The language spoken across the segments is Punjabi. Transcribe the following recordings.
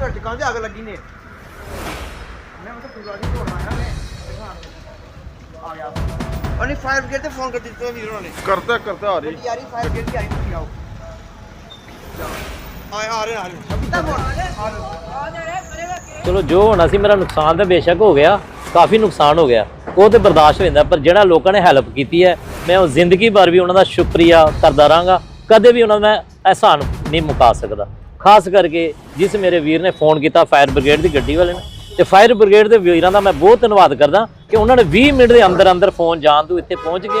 ਤੁਹਾਡੀ ਦੁਕਾਨ ਤੇ ਅੱਗ ਲੱਗੀ ਨੇ। ਮੈਂ ਉਹ ਤਾਂ ਪੂਰਾ ਨਹੀਂ ਤੋੜਨਾ ਹੈ ਮੈਂ। ਆ ਗਿਆ। ਉਹਨੇ ਫਾਇਰ ਬ੍ਰਿਗੇਡ ਤੇ ਫੋਨ ਕਰ ਦਿੱਤਾ ਵੀਰ ਉਹਨਾਂ। ਨੇ ਕਰਦਾ ਕਰਦਾ ਆ ਰਹੀ। ਰਹੀ ਫਾਇਰ ਬ੍ਰਿਗੇਡ ਦੀ ਆਈ ਤੁਸੀਂ ਆਓ। ਆ ਆ ਰਹੇ। ਆ ਰਹੇ ਕਿੱਦਾਂ ਫੋਨ ਆ ਰਹੇ ਚਲੋ ਜੋ ਹੋਣਾ ਸੀ ਮੇਰਾ ਨੁਕਸਾਨ ਤਾਂ ਬੇਸ਼ੱਕ ਹੋ ਗਿਆ। ਕਾਫੀ ਨੁਕਸਾਨ ਹੋ ਗਿਆ। ਉਹ ਤੇ ਬਰਦਾਸ਼ਤ ਹੋ ਜਾਂਦਾ ਪਰ ਜਿਹੜਾ ਲੋਕਾਂ ਨੇ ਹੈਲਪ ਕੀਤੀ ਹੈ ਮੈਂ ਉਹ ਜ਼ਿੰਦਗੀ ਭਰ ਵੀ ਉਹਨਾਂ ਦਾ ਸ਼ੁਕਰੀਆ ਕਰਦਾ ਰਹਾਂਗਾ। ਕਦੇ ਵੀ ਉਹਨਾਂ ਦਾ ਮੈਂ ਅਹਿਸਾਨ ਨਹੀਂ ਮੁਕਾ ਸਕਦਾ। ਖਾਸ ਕਰਕੇ ਜਿਸ ਮੇਰੇ ਵੀਰ ਨੇ ਫੋਨ ਕੀਤਾ ਫਾਇਰ ਬ੍ਰਿਗੇਡ ਦੀ ਗੱਡੀ ਵਾਲੇ ਨੇ। ਤੇ ਫਾਇਰ ਬ੍ਰਿਗੇਡ ਦੇ ਵੀਰਾਂ ਦਾ ਮੈਂ ਬਹੁਤ ਧੰਨਵਾਦ ਕਰਦਾ ਕਿ ਉਹਨਾਂ ਨੇ 20 ਮਿੰਟ ਦੇ ਅੰਦਰ ਅੰਦਰ ਫੋਨ ਜਾਣ ਤੋਂ ਇੱਥੇ ਪਹੁੰਚ ਗਏ।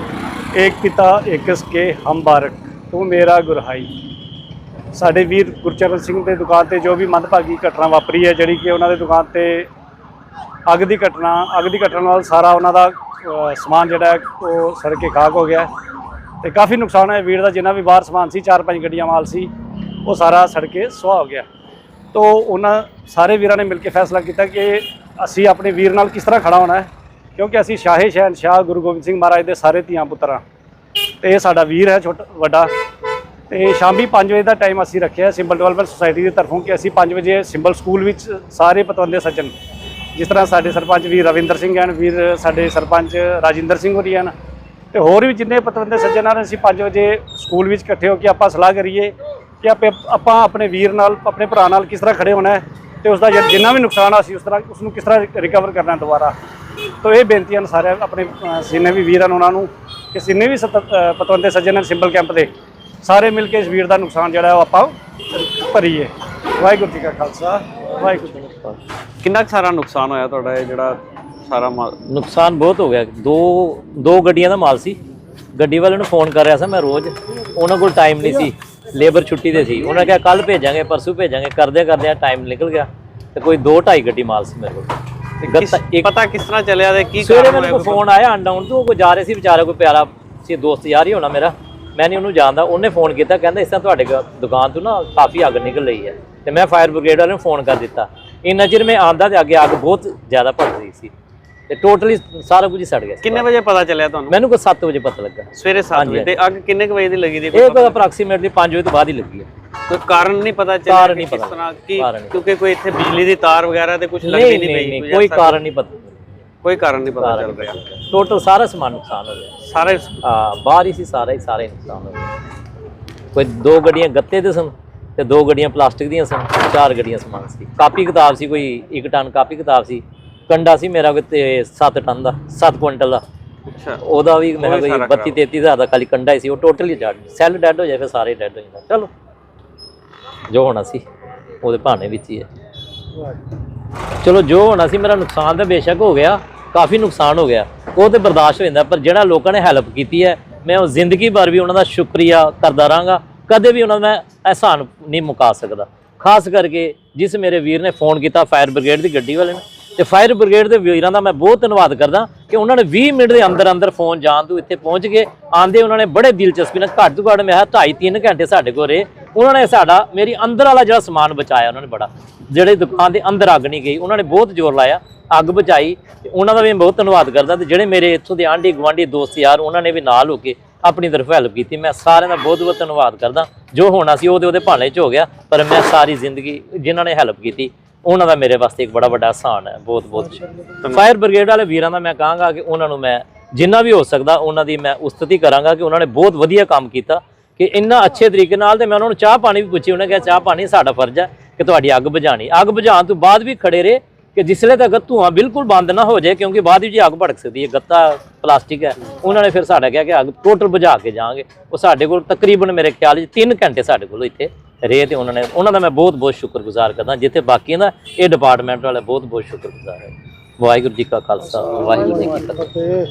ਏਕ ਪਿਤਾ ਏਕਸ ਕੇ ਹਮ ਬਾਰਕ, ਤੂੰ ਮੇਰਾ ਗੁਰਹਾਈ। ਸਾਡੇ ਵੀਰ ਗੁਰਚਰਨ ਸਿੰਘ ਦੇ ਦੁਕਾਨ ਤੇ ਜੋ ਵੀ ਮੰਦਭਾਗੀ ਘਟਨਾ ਵਾਪਰੀ ਹੈ, ਜਿਹੜੀ ਕਿ ਉਹਨਾਂ ਦੇ ਦੁਕਾਨ ਤੇ ਅੱਗ ਦੀ ਘਟਨਾ, ਅੱਗ ਦੀ ਘਟਨਾ ਨਾਲ ਸਾਰਾ ਉਹਨਾਂ ਦਾ ਸਮਾਨ ਜਿਹੜਾ ਉਹ ਸੜ ਕੇ ਖਾਕ ਹੋ ਗਿਆ। ਤੇ ਕਾਫੀ ਨੁਕਸਾਨ ਹੋਇਆ। ਵੀਰ ਦਾ ਜਿੰਨਾ ਵੀ ਬਾਹਰ ਸਮਾਨ ਸੀ, ਚਾਰ ਪੰਜ ਗੱਡੀਆਂ ਮਾਲ ਸੀ, ਉਹ ਸਾਰਾ ਸੜ ਕੇ ਸੁਆਹ ਹੋ ਗਿਆ। ਤੋ ਉਹਨਾਂ ਸਾਰੇ ਵੀਰਾਂ ਨੇ ਮਿਲ ਕੇ ਫੈਸਲਾ ਕੀਤਾ ਕਿ ਅਸੀਂ ਆਪਣੇ ਵੀਰ ਨਾਲ ਕਿਸ ਤਰ੍ਹਾਂ ਖੜਾ ਹੋਣਾ ਹੈ। ਕਿਉਂਕਿ ਅਸੀਂ ਸ਼ਾਹੇ ਸ਼ਹਿਨਸ਼ਾਹ ਗੁਰੂ ਗੋਬਿੰਦ ਸਿੰਘ ਮਹਾਰਾਜ ਦੇ ਸਾਰੇ ਧੀਆਂ ਪੁੱਤਰਾਂ। ਤੇ ਇਹ ਸਾਡਾ ਵੀਰ ਹੈ ਛੋਟਾ, ਵੱਡਾ। ਤੇ ਸ਼ਾਮੀ 5 ਵਜੇ ਦਾ ਟਾਈਮ ਅਸੀਂ ਰੱਖਿਆ ਸਿੰਬਲ ਡਿਵੈਲਪਮੈਂਟ ਸੁਸਾਇਟੀ ਦੀ ਤਰਫੋਂ ਕਿ ਅਸੀਂ 5 ਵਜੇ ਸਿੰਬਲ ਸਕੂਲ ਵਿੱਚ ਸਾਰੇ ਪਤਵੰਦੇ ਸੱਜਣ। ਜਿਸ ਤਰ੍ਹਾਂ ਸਾਡੇ ਸਰਪੰਚ ਵੀਰ ਰਵਿੰਦਰ ਸਿੰਘ ਹਨ, ਵੀਰ ਸਾਡੇ ਸਰਪੰਚ ਰਾਜਿੰਦਰ ਸਿੰਘ ਹੋਰੀ ਹਨ। ਤੇ ਹੋਰ ਵੀ ਜਿੰਨੇ ਪਤਵੰਦੇ ਸੱਜਣ ਹਨ, ਅਸੀਂ 5 ਵਜੇ ਸਕੂਲ ਵਿੱਚ ਇਕੱਠੇ ਹੋ ਕੇ ਆਪਾਂ ਸਲਾਹ ਕਰੀਏ ਕਿ ਆਪੇ, ਆਪਾਂ ਆਪਣੇ ਵੀਰ ਨਾਲ, ਆਪਣੇ ਭਰਾ ਨਾਲ ਕਿਸ ਤਰ੍ਹਾਂ ਖੜੇ ਹੋਣਾ ਹੈ ਤੇ ਉਸ ਦਾ ਜਿੰਨਾ ਵੀ ਨੁਕਸਾਨ ਆ ਸੀ ਉਸ ਤਰ੍ਹਾਂ, ਉਸ ਨੂੰ ਕਿਸ ਤਰ੍ਹਾਂ ਰਿਕਵਰ ਕਰਨਾ ਦੁਬਾਰਾ। ਤੋ ਇਹ ਬੇਨਤੀਆਂ ਨੇ ਸਾਰੇ ਆਪਣੇ ਜਿੰਨੇ ਵੀ ਵੀਰ ਹਨ ਉਹਨਾਂ ਨੂੰ ਕਿ ਜਿੰਨੇ ਵੀ ਪਤਵੰਤੇ ਸੱਜਣ ਹਨ ਸਿੰਬਲ ਕੈਂਪ ਦੇ ਸਾਰੇ ਮਿਲ ਕੇ ਇਸ ਵੀਰ ਦਾ ਨੁਕਸਾਨ ਜਿਹੜਾ ਉਹ ਆਪਾਂ ਭਰੀਏ। ਵਾਹਿਗੁਰੂ ਜੀ ਕਾ ਖਾਲਸਾ ਵਾਹਿਗੁਰੂ ਜੀ ਕੀ ਫਤਿਹ। ਕਿੰਨਾ ਕੁ ਸਾਰਾ ਨੁਕਸਾਨ ਹੋਇਆ ਤੁਹਾਡਾ ਇਹ ਜਿਹੜਾ ਸਾਰਾ ਮਾਲ? ਨੁਕਸਾਨ ਬਹੁਤ ਹੋ ਗਿਆ। ਦੋ ਦੋ ਗੱਡੀਆਂ ਦਾ ਮਾਲ ਸੀ। ਗੱਡੀ ਵਾਲੇ ਨੂੰ ਫੋਨ ਕਰ ਰਿਹਾ ਸੀ ਮੈਂ ਰੋਜ਼। ਉਹਨਾਂ ਕੋਲ ਟਾਈਮ ਨਹੀਂ ਸੀ। ਲੇਬਰ ਛੁੱਟੀ ਤੇ ਸੀ। ਉਹਨਾਂ ਨੇ ਕਿਹਾ ਕੱਲ ਭੇਜਾਂਗੇ ਪਰਸੋਂ ਭੇਜਾਂਗੇ। ਕਰਦੇ ਕਰਦੇ ਟਾਈਮ ਨਿਕਲ ਗਿਆ। ਤੇ ਕੋਈ ਦੋ ਢਾਈ ਗੱਡੀ ਮਾਲ ਸੀ ਮੇਰੇ ਕੋਲ। ਇੱਕ ਪਤਾ ਕਿਸ ਤਰ੍ਹਾਂ ਚੱਲਿਆ ਤੇ ਕੀ ਸਵੇਰੇ ਕਾਰਨ ਮੈਨੂੰ ਹੋਇਆ ਕੋਈ ਫੋਨ ਆਇਆ ਅਨਡਾਊਨ ਤੋਂ ਉਹ ਕੋਈ ਜਾ ਰਹੇ ਸੀ ਵਿਚਾਰਾ ਕੋਈ ਪਿਆਰਾ ਸੀ ਦੋਸਤ ਯਾਰ ਹੀ ਹੋਣਾ ਮੇਰਾ। ਮੈਂ ਨਹੀਂ ਉਹਨੂੰ ਜਾਣਦਾ ਉਹਨੇ ਫੋਨ ਕੀਤਾ ਕਹਿੰਦਾ ਇਸ ਤਰ੍ਹਾਂ ਤੁਹਾਡੇ ਦੁਕਾਨ ਤੋਂ ਨਾ ਕਾਫੀ ਅੱਗ ਨਿਕਲ ਰਹੀ ਹੈ। ਤੇ ਮੈਂ ਫਾਇਰ ਬ੍ਰਿਗੇਡ ਵਾਲੇ ਨੂੰ ਫੋਨ ਕਰ ਦਿੱਤਾ। ਇੰਨਾ ਚਿਰ ਮੈਂ ਆਂਦਾ ਤੇ ਅੱਗੇ ਅੱਗ ਬਹੁਤ ਜ਼ਿਆਦਾ ਭੜ ਰਹੀ ਸੀ। ਤੇ ਟੋਟਲੀ ਸਾਰਾ ਕੁਝ ਹੀ ਸੜ ਗਿਆ ਸੀ ਕਿੰਨੇ ਵਜੇ ਪਤਾ ਚੱਲਿਆ ਤੁਹਾਨੂੰ? ਮੈਨੂੰ ਕੋਈ 7 ਵਜੇ ਪਤਾ ਲੱਗਾ। ਸਵੇਰੇ 7 ਹਾਂਜੀ, ਵਜੇ। ਤੇ ਅੱਗ ਕਿੰਨੇ ਕੁ ਵਜੇ ਦੀ ਲੱਗੀ ਦੀ ਇਹ ਕੋਈ ਅਪਰੋਕਸੀਮੇਟਲੀ 5 ਵਜੇ ਤੋਂ ਬਾਅਦ ਹੀ ਲੱਗੀ ਹੈ। ਕੋਈ ਕਾਰਨ ਨਹੀਂ ਪਤਾ ਚੱਲਿਆ ਕਾਰਨ ਕਿ ਨਹੀਂ ਕਿਸ ਪਤਾ। ਤਰ੍ਹਾਂ ਕੀ ਕਾਰਨ ਨਹੀਂ। ਕਿਉਂਕਿ ਕੋਈ ਇੱਥੇ ਬਿਜਲੀ ਦੀ ਤਾਰ ਵਗੈਰਾ ਤੇ ਕੁਝ ਲੱਗਦੀ ਨਹੀਂ ਨਹੀਂ ਪਈ ਕੋਈ ਐਸਾ ਕਾਰਨ ਨਹੀਂ ਪਤਾ ਕੋਈ ਕਾਰਨ ਨਹੀਂ ਪਤਾ ਚੱਲ ਰਿਹਾ। ਟੋਟਲ ਸਾਰਾ ਸਮਾਨ ਨੁਕਸਾਨ ਹੋ ਗਿਆ। ਸਾਰੇ ਹਾਂ ਬਾਹਰ ਹੀ ਸੀ ਸਾਰਾ ਹੀ ਸਾਰੇ ਨੁਕਸਾਨ ਹੋ ਗਿਆ ਕੋਈ ਦੋ ਗੱਡੀਆਂ ਗੱਤੇ ਦੇ ਸਨ ਤੇ ਦੋ ਗੱਡੀਆਂ ਪਲਾਸਟਿਕ ਦੀਆਂ ਸਨ ਚਾਰ ਗੱਡੀਆਂ ਸਮਾਨ ਸੀ। ਕਾਪੀ ਕਿਤਾਬ ਸੀ ਕੋਈ 1 ਟਨ ਕਾਪੀ ਕਿਤਾਬ ਸੀ। ਕੰਡਾ ਸੀ ਮੇਰਾ ਕੋਈ ਤੇ 7 ਟਨ ਦਾ 7 ਕੁਇੰਟਲ ਦਾ। ਅੱਛਾ। ਉਹਦਾ ਵੀ ਮੇਰਾ ਕੋਈ ਸਾਰਾ 32 33 ਹਜ਼ਾਰ ਦਾ ਖਾਲੀ ਕੰਡਾ ਹੀ ਸੀ ਉਹ ਟੋਟਲੀ ਡੈਡ ਸੈੱਲ ਡੈਡ ਹੋ ਜਾਏ ਫਿਰ ਸਾਰੇ ਡੈਡ ਹੋ ਜਾਂਦਾ ਚਲੋ। ਜੋ ਹੋਣਾ ਸੀ ਉਹਦੇ ਭਾਣੇ ਵਿੱਚ ਹੀ ਹੈ। ਚਲੋ ਜੋ ਹੋਣਾ ਸੀ ਮੇਰਾ ਨੁਕਸਾਨ ਤਾਂ ਬੇਸ਼ੱਕ ਹੋ ਗਿਆ। ਕਾਫੀ ਨੁਕਸਾਨ ਹੋ ਗਿਆ। ਉਹ ਤੇ ਬਰਦਾਸ਼ਤ ਹੋ ਜਾਂਦਾ ਪਰ ਜਿਹੜਾ ਲੋਕਾਂ ਨੇ ਹੈਲਪ ਕੀਤੀ ਹੈ ਮੈਂ ਉਹ ਜ਼ਿੰਦਗੀ ਭਰ ਵੀ ਉਹਨਾਂ ਦਾ ਸ਼ੁਕਰੀਆ ਕਰਦਾ ਰਹਾਂਗਾ। ਕਦੇ ਵੀ ਉਹਨਾਂ ਦਾ ਮੈਂ ਅਹਿਸਾਨ ਨਹੀਂ ਮੁਕਾ ਸਕਦਾ। ਖਾਸ ਕਰਕੇ ਜਿਸ ਮੇਰੇ ਵੀਰ ਨੇ ਫੋਨ ਕੀਤਾ ਫਾਇਰ ਬ੍ਰਿਗੇਡ ਦੀ ਗੱਡੀ ਵਾਲੇ ਨੇ। ਤੇ ਫਾਇਰ ਬ੍ਰਿਗੇਡ ਦੇ ਵੀਰਾਂ ਦਾ ਮੈਂ ਬਹੁਤ ਧੰਨਵਾਦ ਕਰਦਾ ਕਿ ਉਹਨਾਂ ਨੇ 20 ਮਿੰਟ ਦੇ ਅੰਦਰ ਅੰਦਰ ਫੋਨ ਜਾਣ ਤੋਂ ਇੱਥੇ ਪਹੁੰਚ ਗਏ। ਆਂਦੇ ਉਹਨਾਂ ਨੇ ਬੜੇ ਦਿਲਚਸਪੀ ਨਾਲ ਘੱਟ ਤੋਂ ਘੱਟ ਮੈਂ ਕਿਹਾ ਢਾਈ 3 ਘੰਟੇ ਸਾਡੇ ਕੋਲ ਰਹੇ। ਉਹਨਾਂ ਨੇ ਸਾਡਾ, ਮੇਰੀ ਅੰਦਰ ਵਾਲਾ ਜਿਹੜਾ ਸਮਾਨ ਬਚਾਇਆ ਉਹਨਾਂ ਨੇ ਬੜਾ। ਜਿਹੜੇ ਦੁਕਾਨ ਦੇ ਅੰਦਰ ਅੱਗ ਨਹੀਂ ਗਈ, ਉਹਨਾਂ ਨੇ ਬਹੁਤ ਜ਼ੋਰ ਲਾਇਆ, ਅੱਗ ਬਚਾਈ। ਤੇ ਉਹਨਾਂ ਦਾ ਵੀ ਮੈਂ ਬਹੁਤ ਧੰਨਵਾਦ ਕਰਦਾ ਤੇ ਜਿਹੜੇ ਮੇਰੇ ਇੱਥੋਂ ਦੇ ਆਂਢੀ ਗੁਆਂਢੀ ਦੋਸਤ ਯਾਰ, ਉਹਨਾਂ ਨੇ ਵੀ ਨਾਲ ਹੋ ਕੇ ਆਪਣੀ ਤਰਫ ਹੈਲਪ ਕੀਤੀ। ਮੈਂ ਸਾਰਿਆਂ ਦਾ ਬਹੁਤ ਬਹੁਤ ਧੰਨਵਾਦ ਕਰਦਾ। ਜੋ ਹੋਣਾ ਸੀ ਉਹਦੇ ਉਹਦੇ ਭਾਣੇ 'ਚ ਹੋ ਗਿਆ, ਪਰ ਮੈਂ ਸਾਰੀ ਜ਼ਿੰਦਗੀ ਜਿਨ੍ਹਾਂ ਨੇ ਹੈਲਪ ਕੀਤੀ ਉਹਨਾਂ ਦਾ ਮੇਰੇ ਵਾਸਤੇ ਇੱਕ ਬੜਾ ਵੱਡਾ ਆਸਾਨ ਹੈ, ਬਹੁਤ ਬਹੁਤ ਫਾਇਰ ਬ੍ਰਿਗੇਡ ਵਾਲੇ ਵੀਰਾਂ ਦਾ ਮੈਂ ਕਹਾਂਗਾ ਕਿ ਉਹਨਾਂ ਨੂੰ ਮੈਂ ਜਿੰਨਾ ਵੀ ਹੋ ਸਕਦਾ, ਉਹਨਾਂ ਦੀ ਮੈਂ ਉਸਤਤੀ ਕਰਾਂਗਾ ਕਿ ਉਹਨਾਂ ਨੇ ਬਹੁਤ ਵਧੀਆ ਕੰਮ ਕੀਤਾ ਕਿ ਇੰਨਾ ਅੱਛੇ ਤਰੀਕੇ ਨਾਲ ਤੇ ਮੈਂ ਉਹਨਾਂ ਨੂੰ ਚਾਹ ਪਾਣੀ ਵੀ ਪੁੱਛੀ, ਉਹਨਾਂ ਕਿਹਾ ਚਾਹ ਪਾਣੀ ਸਾਡਾ ਫਰਜ਼ ਹੈ ਕਿ ਤੁਹਾਡੀ ਅੱਗ ਬੁਝਾਣੀ ਅੱਗ ਬੁਝਾਉਣ ਤੋਂ ਬਾਅਦ ਵੀ ਖੜੇ ਰਹੇ ਕਿ ਜਿਸਲੇ ਤੱਕ ਧੂਆਂ ਬਿਲਕੁਲ ਬੰਦ ਨਾ ਹੋ ਜਾਏ, ਕਿਉਂਕਿ ਬਾਅਦ ਵਿੱਚ ਅੱਗ ਭੜਕ ਸਕਦੀ ਹੈ, ਗੱਤਾ ਪਲਾਸਟਿਕ ਹੈ। ਉਹਨਾਂ ਨੇ ਫਿਰ ਸਾਡਾ ਕਿਹਾ ਕਿ ਅੱਗ ਟੋਟਲ ਬੁਝਾ ਕੇ ਜਾਵਾਂਗੇ। ਉਹ ਸਾਡੇ ਕੋਲ ਤਕਰੀਬਨ ਮੇਰੇ ਖਿਆਲ 'ਚ 3 ਘੰਟੇ ਸਾਡੇ ਕੋਲ ਇੱਥੇ ਰਹੇ ਤੇ ਉਹਨਾਂ ਨੇ ਉਹਨਾਂ ਦਾ ਮੈਂ ਬਹੁਤ ਬਹੁਤ ਸ਼ੁਕਰਗੁਜ਼ਾਰ ਕਰਦਾ। ਜਿੱਥੇ ਬਾਕੀਆਂ ਦਾ ਇਹ ਡਿਪਾਰਟਮੈਂਟ ਵਾਲੇ ਬਹੁਤ ਬਹੁਤ ਸ਼ੁਕਰਗੁਜ਼ਾਰ ਹੈ ਵਾਹਿਗੁਰੂ ਜੀ ਕਾ ਖਾਲਸਾ, ਵਾਹਿਗੁਰੂ ਜੀ ਕੀ ਫਤਿਹ।